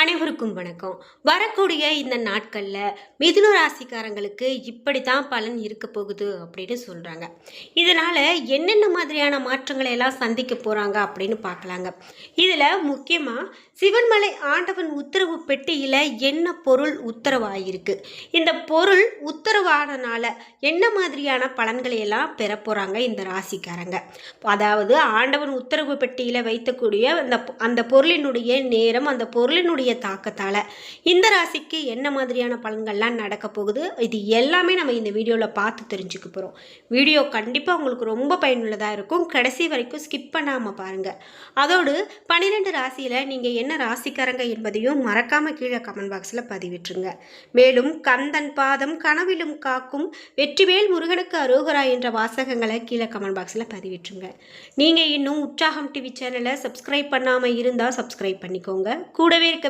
அனைவருக்கும் வணக்கம். வரக்கூடிய இந்த நாட்களில் மிதுன ராசிக்காரங்களுக்கு இப்படி தான் பலன் இருக்க போகுது அப்படின்னு சொல்கிறாங்க இதனால் என்னென்ன மாதிரியான மாற்றங்களை எல்லாம் சந்திக்க போகிறாங்க அப்படின்னு பார்க்கலாங்க. இதில் முக்கியமாக சிவன்மலை ஆண்டவன் உத்தரவு பெட்டியில் என்ன பொருள் உத்தரவாயிருக்கு? இந்த பொருள் உத்தரவானனால என்ன மாதிரியான பலன்களை எல்லாம் பெற போகிறாங்க இந்த ராசிக்காரங்க? அதாவது ஆண்டவன் உத்தரவு பெட்டியில் வைத்தக்கூடிய அந்த அந்த பொருளினுடைய நேரம் அந்த பொருளினுடைய தாக்கத்தால் இந்த ராசிக்கு என்ன மாதிரியான பலன்கள்லாம் நடக்க போகுது? இது எல்லாமே நம்ம இந்த வீடியோவில் பார்த்து தெரிஞ்சுக்க போகிறோம் வீடியோ கண்டிப்பாக உங்களுக்கு ரொம்ப பயனுள்ளதாக இருக்கும். கடைசி வரைக்கும் ஸ்கிப் பண்ணாமல் பாருங்கள் அதோடு பன்னிரெண்டு ராசியில் நீங்கள் என்ன ராசிக்காரங்க என்பதையும் மறக்காமல் கீழே கமெண்ட் பாக்ஸில் பதிவிட்டுருங்க. மேலும் கந்தன் பாதம் கனவிலும் காக்கும் வெற்றிவேல் முருகனுக்கு அரோகரா என்ற வாசகங்களை கீழே கமெண்ட் பாக்ஸில் பதிவிட்டுருங்க. நீங்கள் இன்னும் உற்சாகம் டிவி சேனலை சப்ஸ்கிரைப் பண்ணாமல் இருந்தால் சப்ஸ்கிரைப் பண்ணிக்கோங்க. கூடவே இருக்க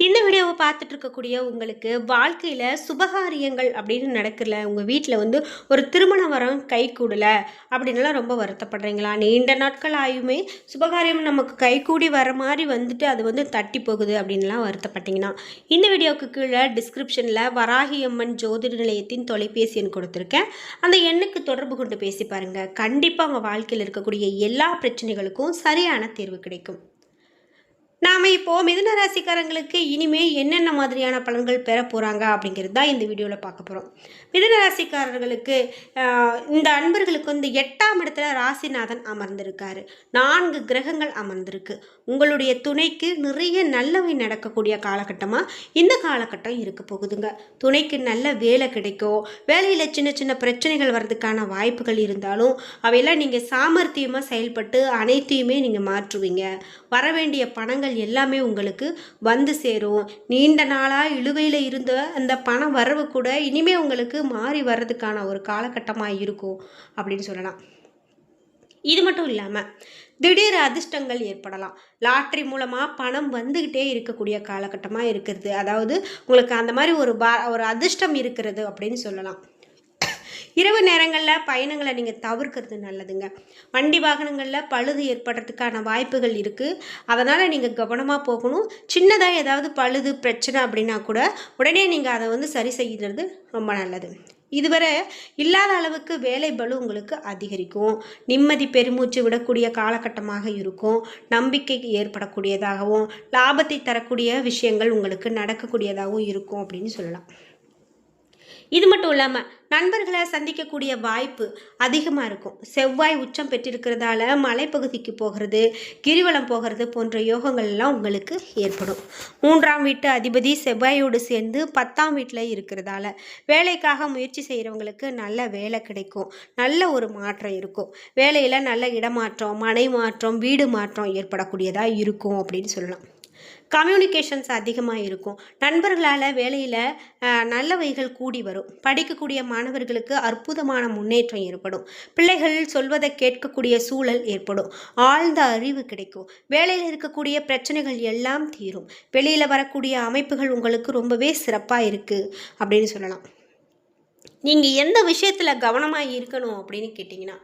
இந்த வீடியோவை பார்த்துட்டு இருக்கக்கூடிய உங்களுக்கு வாழ்க்கையில் சுபகாரியங்கள் அப்படின்னு நடக்கல. உங்கள் வீட்டில் வந்து ஒரு திருமண வரம் கை கூடலை அப்படின்லாம் ரொம்ப வருத்தப்படுறீங்களா? நீண்ட நாட்கள் ஆயுமே சுபகாரியம் நமக்கு கை கூடி வர மாதிரி வந்துட்டு அது வந்து தட்டி போகுது அப்படின்லாம் வருத்தப்பட்டீங்கன்னா இந்த வீடியோவுக்கு கீழே டிஸ்கிரிப்ஷனில் வராகி அம்மன் ஜோதிட நிலையத்தின் தொலைபேசி எண் கொடுத்துருக்கேன். அந்த எண்ணுக்கு தொடர்பு கொண்டு பேசி பாருங்கள் கண்டிப்பாக உங்கள் வாழ்க்கையில் இருக்கக்கூடிய எல்லா பிரச்சனைகளுக்கும் சரியான தீர்வு கிடைக்கும். நாம் இப்போது மிதுன ராசிக்காரங்களுக்கு இனிமே என்னென்ன மாதிரியான பலன்கள் பெற போகிறாங்க அப்படிங்கிறது தான் இந்த வீடியோவில் பார்க்க போகிறோம் மிதுன ராசிக்காரர்களுக்கு இந்த அன்பர்களுக்கு வந்து எட்டாம் இடத்துல ராசிநாதன் அமர்ந்திருக்காரு. நான்கு கிரகங்கள் அமர்ந்திருக்கு. உங்களுடைய துணைக்கு நிறைய நல்லவை நடக்கக்கூடிய காலகட்டமாக இந்த காலகட்டம் இருக்க போகுதுங்க. துணைக்கு நல்ல வேலை கிடைக்கும். வேலையில் சின்ன சின்ன பிரச்சனைகள் வர்றதுக்கான வாய்ப்புகள் இருந்தாலும் அவையெல்லாம் நீங்கள் சாமர்த்தியமாக செயல்பட்டு அனைத்தையுமே நீங்கள் மாற்றுவீங்க. வர வேண்டிய பணங்கள் எல்லாமே உங்களுக்கு வந்து சேரும். நீண்ட நாளாக இழுவையில் இருந்த அந்த பண வரவு கூட இனிமேல் உங்களுக்கு மாறி வர்றதுக்கான ஒரு காலகட்டமாக இருக்கும் அப்படின்னு சொல்லலாம். இது மட்டும் இல்லாமல் திடீர் அதிர்ஷ்டங்கள் ஏற்படலாம். லாட்ரி மூலமாக பணம் வந்துக்கிட்டே இருக்கக்கூடிய காலகட்டமாக இருக்கிறது. அதாவது உங்களுக்கு அந்த மாதிரி ஒரு பா ஒரு அதிர்ஷ்டம் இருக்கிறது அப்படின்னு சொல்லலாம். இரவு நேரங்களில் பயணங்களை நீங்கள் தவிர்க்கிறது நல்லதுங்க. வண்டி வாகனங்களில் பழுது ஏற்படுறதுக்கான வாய்ப்புகள் இருக்குது அதனால் நீங்கள் கவனமாக போகணும். சின்னதாக ஏதாவது பழுது பிரச்சனை அப்படின்னா கூட உடனே நீங்கள் அதை வந்து சரி செய்கிறது ரொம்ப நல்லது. இதுவரை இல்லாத அளவுக்கு வேலை பலு உங்களுக்கு அதிகரிக்கும். நிம்மதி பெருமூச்சு விடக்கூடிய காலகட்டமாக இருக்கும். நம்பிக்கை ஏற்படக்கூடியதாகவும் லாபத்தை தரக்கூடிய விஷயங்கள் உங்களுக்கு நடக்கக்கூடியதாகவும் இருக்கும் அப்படின்னு சொல்லலாம். இது மட்டும் இல்லாமல் நண்பர்களை சந்திக்கக்கூடிய வாய்ப்பு அதிகமாக இருக்கும். செவ்வாய் உச்சம் பெற்றிருக்கிறதால மலைப்பகுதிக்கு போகிறது கிரிவலம் போகிறது போன்ற யோகங்கள் எல்லாம் உங்களுக்கு ஏற்படும். மூன்றாம் வீட்டு அதிபதி செவ்வாயோடு சேர்ந்து பத்தாம் வீட்டில் இருக்கிறதால வேலைக்காக முயற்சி செய்கிறவங்களுக்கு நல்ல வேலை கிடைக்கும். நல்ல ஒரு மாற்றம் இருக்கும். வேலையில் நல்ல இடமாற்றம் மனை மாற்றம் வீடு மாற்றம் ஏற்படக்கூடியதாக இருக்கும் அப்படின்னு சொல்லலாம். கம்யூனிகேஷன்ஸ் அதிகமாக இருக்கும். நண்பர்களால் வேலையில் நல்லவைகள் கூடி வரும். படிக்கக்கூடிய மாணவர்களுக்கு அற்புதமான முன்னேற்றம் ஏற்படும். பிள்ளைகள் சொல்வதை கேட்கக்கூடிய சூழல் ஏற்படும். ஆழ்ந்த அறிவு கிடைக்கும். வேலையில் இருக்கக்கூடிய பிரச்சனைகள் எல்லாம் தீரும். வெளியில் வரக்கூடிய அமைப்புகள் உங்களுக்கு ரொம்பவே சிறப்பாக இருக்குது அப்படின்னு சொல்லலாம். நீங்கள் எந்த விஷயத்தில் கவனமாக இருக்கணும் அப்படின்னு கேட்டிங்கன்னா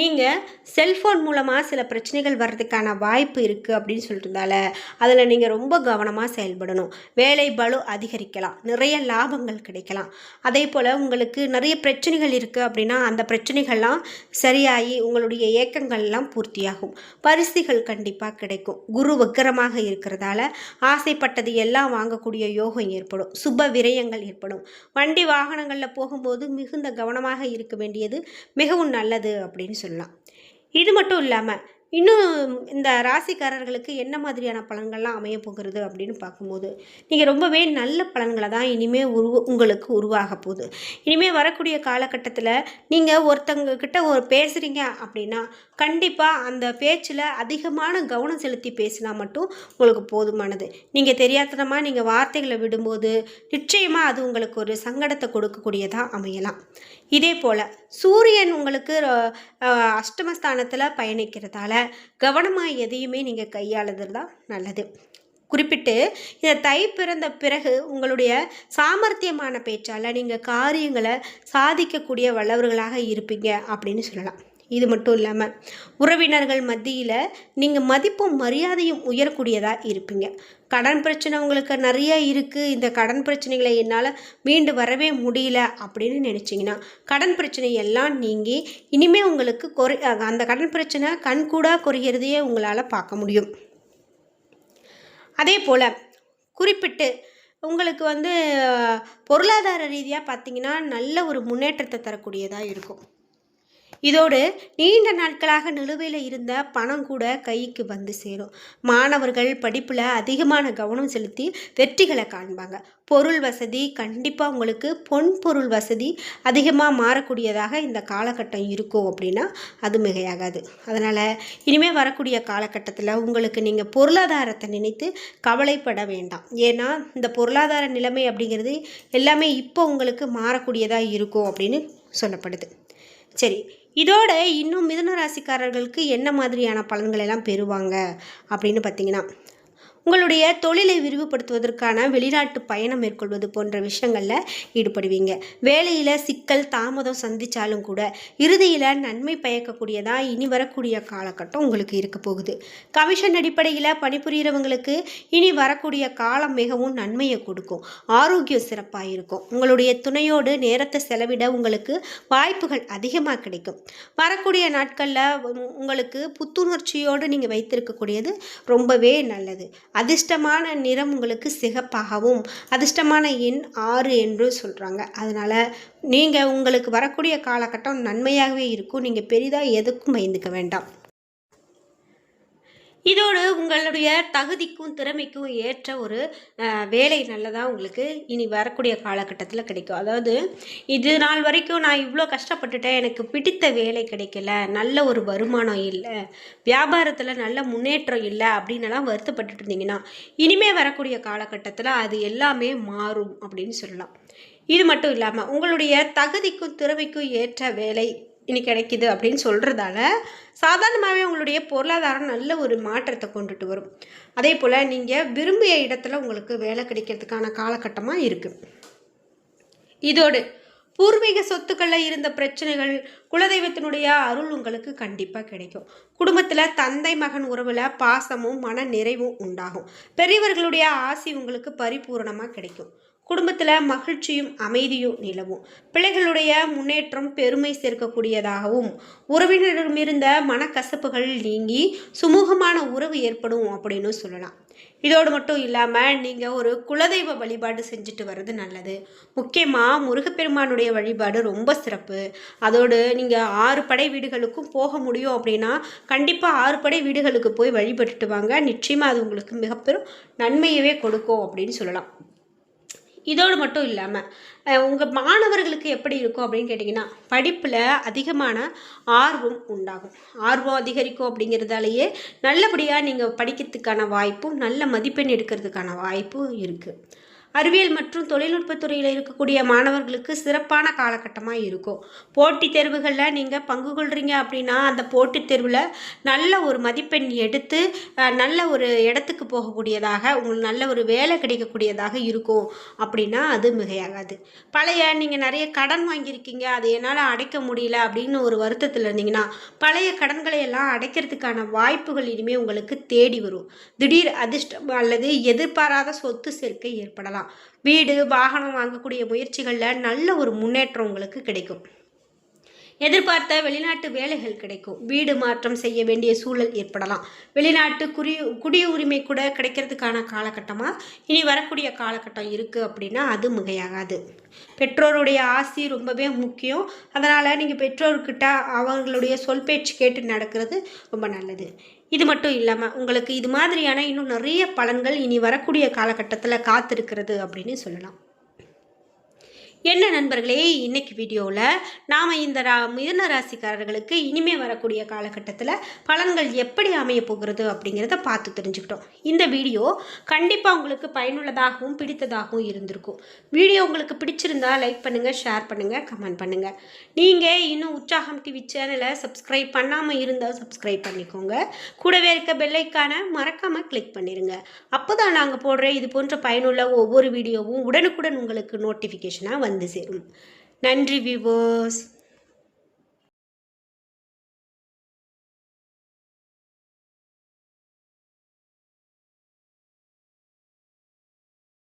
நீங்கள் செல்ஃபோன் மூலமாக சில பிரச்சனைகள் வர்றதுக்கான வாய்ப்பு இருக்குது அப்படின்னு சொல்லிட்டுருந்தால அதில் நீங்கள் ரொம்ப கவனமாக செயல்படணும். வேலை பலு அதிகரிக்கலாம். நிறைய லாபங்கள் கிடைக்கலாம். அதே போல் உங்களுக்கு நிறைய பிரச்சனைகள் இருக்குது அப்படின்னா அந்த பிரச்சனைகள்லாம் சரியாகி உங்களுடைய ஏக்கங்கள்லாம் பூர்த்தியாகும். பரிசுகள் கண்டிப்பாக கிடைக்கும். குரு வக்கரமாக இருக்கிறதால ஆசைப்பட்டது எல்லாம் வாங்கக்கூடிய யோகம் ஏற்படும். சுப விரயங்கள் ஏற்படும். வண்டி வாகனங்களில் போகும்போது மிகுந்த கவனமாக இருக்க வேண்டியது மிகவும் நல்லது அப்படின்னு சொல்லலாம். இது மட்டும் இல்லாமல் இன்னும் இந்த ராசிக்காரர்களுக்கு என்ன மாதிரியான பலன்கள்லாம் அமைய போகிறது அப்படின்னு பார்க்கும்போது நீங்கள் ரொம்பவே நல்ல பலன்களை தான் இனிமேல் உருவ உங்களுக்கு உருவாக போகுது. இனிமேல் வரக்கூடிய காலகட்டத்தில் நீங்கள் ஒருத்தங்க ஒரு பேசுகிறீங்க அப்படின்னா கண்டிப்பாக அந்த பேச்சில் அதிகமான கவனம் செலுத்தி பேசினா மட்டும் உங்களுக்கு போதுமானது. நீங்கள் தெரியாதனமாக நீங்கள் வார்த்தைகளை விடும்போது நிச்சயமாக அது உங்களுக்கு ஒரு சங்கடத்தை கொடுக்கக்கூடியதாக அமையலாம். இதே போல் சூரியன் உங்களுக்கு அஷ்டமஸ்தானத்தில் பயணிக்கிறதால கவனமாக எதையுமே நீங்கள் கையாளுறது தான் நல்லது. குறிப்பிட்டு இந்த தை பிறந்த பிறகு உங்களுடைய சாமர்த்தியமான பேச்சால் நீங்கள் காரியங்களை சாதிக்கக்கூடிய வல்லவர்களாக இருப்பீங்க அப்படின்னு சொல்லலாம். இது மட்டும் இல்லாமல் உறவினர்கள் மத்தியில் நீங்கள் மதிப்பும் மரியாதையும் உயரக்கூடியதாக இருப்பீங்க. கடன் பிரச்சனை உங்களுக்கு நிறைய இருக்குது இந்த கடன் பிரச்சனைகளை என்னால் மீண்டு வரவே முடியல அப்படின்னு நினச்சிங்கன்னா கடன் பிரச்சனை எல்லாம் நீங்கி இனிமேல் உங்களுக்கு குறை அந்த கடன் பிரச்சனை கண்கூடாக குறைகிறதையே உங்களால் பார்க்க முடியும். அதே போல் குறிப்பிட்டு உங்களுக்கு வந்து பொருளாதார ரீதியாக பார்த்தீங்கன்னா நல்ல ஒரு முன்னேற்றத்தை தரக்கூடியதாக இருக்கும். இதோடு நீண்ட நாட்களாக நிலுவையில் இருந்த பணம் கூட கைக்கு வந்து சேரும். மாணவர்கள் படிப்பில் அதிகமான கவனம் செலுத்தி வெற்றிகளை காண்பாங்க. பொருள் வசதி கண்டிப்பாக உங்களுக்கு பொன் பொருள் வசதி அதிகமாக மாறக்கூடியதாக இந்த காலகட்டம் இருக்கும் அப்படின்னா அது மிகையாகாது. அதனால் இனிமேல் வரக்கூடிய காலகட்டத்தில் உங்களுக்கு நீங்கள் பொருளாதாரத்தை நினைத்து கவலைப்பட வேண்டாம். ஏன்னா இந்த பொருளாதார நிலைமை அப்படிங்கிறது எல்லாமே இப்போ உங்களுக்கு மாறக்கூடியதாக இருக்கும் அப்படின்னு சொல்லப்படுது. சரி இதோட இன்னும் மிதுன ராசிக்காரர்களுக்கு என்ன மாதிரியான பலன்கள் எல்லாம் பெறுவாங்க அப்படின்னு பார்த்தீங்கன்னா உங்களுடைய தொழிலை விரிவுபடுத்துவதற்கான வெளிநாட்டு பயணம் மேற்கொள்வது போன்ற விஷயங்களில் ஈடுபடுவீங்க. வேலையில் சிக்கல் தாமதம் சந்தித்தாலும் கூட இறுதியில் நன்மை பயக்கக்கூடியதாக இனி வரக்கூடிய காலகட்டம் உங்களுக்கு இருக்க போகுது. கமிஷன் அடிப்படையில் பணிபுரிகிறவங்களுக்கு இனி வரக்கூடிய காலம் மிகவும் நன்மையை கொடுக்கும். ஆரோக்கியம் சிறப்பாக இருக்கும். உங்களுடைய துணையோடு நேரத்தை செலவிட உங்களுக்கு வாய்ப்புகள் அதிகமாக கிடைக்கும். வரக்கூடிய நாட்களில் உங்களுக்கு புத்துணர்ச்சியோடு நீங்கள் வைத்திருக்கக்கூடியது ரொம்பவே நல்லது. அதிர்ஷ்டமான நிறம் உங்களுக்கு சிகப்பாகவும் அதிர்ஷ்டமான எண் ஆறு என்று சொல்கிறாங்க அதனால் நீங்கள் உங்களுக்கு வரக்கூடிய காலகட்டம் நன்மையாகவே இருக்கும். நீங்கள் பெரிதாக எதுக்கும் பயந்துக்க வேண்டாம். இதோடு உங்களுடைய தகுதிக்கும் திறமைக்கும் ஏற்ற ஒரு வேலை நல்லதாக உங்களுக்கு இனி வரக்கூடிய காலகட்டத்தில் கிடைக்கும். அதாவது இது நாள் வரைக்கும் நான் இவ்வளோ கஷ்டப்பட்டுட்டேன் எனக்கு பிடித்த வேலை கிடைக்கல நல்ல ஒரு வருமானம் இல்லை வியாபாரத்தில் நல்ல முன்னேற்றம் இல்லை அப்படின்னலாம் வருத்தப்பட்டுட்டு இருந்தீங்கன்னா இனிமேல் வரக்கூடிய காலகட்டத்தில் அது எல்லாமே மாறும் அப்படின்னு சொல்லலாம். இது மட்டும் இல்லாமல் உங்களுடைய தகுதிக்கும் திறமைக்கும் ஏற்ற வேலை இனி கிடைக்கிது அப்படின்னு சொல்கிறதால சாதாரணமாகவே உங்களுடைய பொருளாதாரம் நல்ல ஒரு மாற்றத்தை கொண்டுட்டு வரும். அதே போல் நீங்கள் விரும்பிய இடத்துல உங்களுக்கு வேலை கிடைக்கிறதுக்கான காலகட்டமாக இருக்குது இதோடு பூர்வீக சொத்துக்களில் இருந்த பிரச்சனைகள் குலதெய்வத்தினுடைய அருள் உங்களுக்கு கண்டிப்பாக கிடைக்கும். குடும்பத்தில் தந்தை மகன் உறவில் பாசமும் மன நிறைவும் உண்டாகும். பெரியவர்களுடைய ஆசி உங்களுக்கு பரிபூரணமாக கிடைக்கும். குடும்பத்தில் மகிழ்ச்சியும் அமைதியும் நிலவும். பிள்ளைகளுடைய முன்னேற்றம் பெருமை சேர்க்கக்கூடியதாகவும் உறவினரிடமிருந்த மனக்கசப்புகள் நீங்கி சுமூகமான உறவு ஏற்படும் அப்படின்னு சொல்லலாம். இதோடு மட்டும் இல்லாமல் நீங்கள் ஒரு குலதெய்வ வழிபாடு செஞ்சுட்டு வர்றது நல்லது. முக்கியமாக முருகப்பெருமானுடைய வழிபாடு ரொம்ப சிறப்பு. அதோடு நீங்கள் ஆறு படை வீடுகளுக்கும் போக முடியும் அப்படின்னா கண்டிப்பாக ஆறு படை வீடுகளுக்கு போய் வழிபட்டுட்டு வாங்க. நிச்சயமாக அது உங்களுக்கு மிகப்பெரும் நன்மையவே கொடுக்கும் அப்படின்னு சொல்லலாம். இதோடு மட்டும் இல்லாமல் உங்கள் மாணவர்களுக்கு எப்படி இருக்கும் அப்படின்னு கேட்டிங்கன்னா படிப்பில் அதிகமான ஆர்வம் உண்டாகும். ஆர்வம் அதிகரிக்கும் அப்படிங்கிறதாலேயே நல்லபடியாக நீங்கள் படிக்கிறதுக்கான வாய்ப்பும் நல்ல மதிப்பெண் எடுக்கிறதுக்கான வாய்ப்பும் இருக்குது அறிவியல் மற்றும் தொழில்நுட்பத்துறையில் இருக்கக்கூடிய மாணவர்களுக்கு சிறப்பான காலகட்டமாக இருக்கும். போட்டித் தேர்வுகளில் நீங்கள் பங்கு கொள்கிறீங்க அப்படின்னா அந்த போட்டித் தேர்வில் நல்ல ஒரு மதிப்பெண் எடுத்து நல்ல ஒரு இடத்துக்கு போகக்கூடியதாக உங்களுக்கு நல்ல ஒரு வேலை கிடைக்கக்கூடியதாக இருக்கும் அப்படின்னா அது மிகையாகாது. பழைய நீங்கள் நிறைய கடன் வாங்கியிருக்கீங்க அதை என்னால் அடைக்க முடியல அப்படின்னு ஒரு வருத்தத்தில் இருந்தீங்கன்னா பழைய கடன்களை எல்லாம் அடைக்கிறதுக்கான வாய்ப்புகள் இனிமேல் உங்களுக்கு தேடி வரும். திடீர் அதிர்ஷ்டம் அல்லது எதிர்பாராத சொத்து சேர்க்கை ஏற்படலாம். வீடு வாகனம் வாங்கக்கூடிய முயற்சிகளில் நல்ல ஒரு முன்னேற்றம் உங்களுக்கு கிடைக்கும். எதிர்பார்த்த வெளிநாட்டு வேலைகள் கிடைக்கும். வீடு மாற்றம் செய்ய வேண்டிய சூழல் ஏற்படலாம். வெளிநாட்டு குறி குடியுரிமை கூட கிடைக்கிறதுக்கான காலகட்டமாக இனி வரக்கூடிய காலகட்டம் இருக்குது அப்படின்னா அது மிகையாகாது. பெற்றோருடைய ஆசி ரொம்பவே முக்கியம். அதனால் நீங்கள் பெற்றோர்கிட்ட அவர்களுடைய சொல் பேச்சு கேட்டு நடக்கிறது ரொம்ப நல்லது. இது மட்டும் இல்லாமல் உங்களுக்கு இது மாதிரியான இன்னும் நிறைய பலன்கள் இனி வரக்கூடிய காலகட்டத்தில் காத்திருக்கிறது அப்படின்னு சொல்லலாம். என்ன நண்பர்களே இன்னைக்கு வீடியோவில் நாம் இந்த ரா மிதன ராசிக்காரர்களுக்கு இனிமே வரக்கூடிய காலகட்டத்தில் பலன்கள் எப்படி அமைய போகிறது அப்படிங்கிறத பார்த்து தெரிஞ்சுக்கிட்டோம். இந்த வீடியோ கண்டிப்பாக உங்களுக்கு பயனுள்ளதாகவும் பிடித்ததாகவும் இருந்திருக்கும். வீடியோ உங்களுக்கு பிடிச்சிருந்தா லைக் பண்ணுங்கள் ஷேர் பண்ணுங்கள் கமெண்ட் பண்ணுங்கள் நீங்கள் இன்னும் உற்சாகம் டிவி சேனலை சப்ஸ்கிரைப் பண்ணாமல் இருந்தால் சப்ஸ்கிரைப் பண்ணிக்கோங்க. கூடவே இருக்க பெல்லைக்கான மறக்காமல் கிளிக் பண்ணிடுங்க அப்போ தான் நாங்கள் போடுற இது போன்ற பயனுள்ள ஒவ்வொரு வீடியோவும் உடனுக்குடன் உங்களுக்கு நோட்டிஃபிகேஷனாக வந்து வந்து சேரும். நன்றி விவோஸ்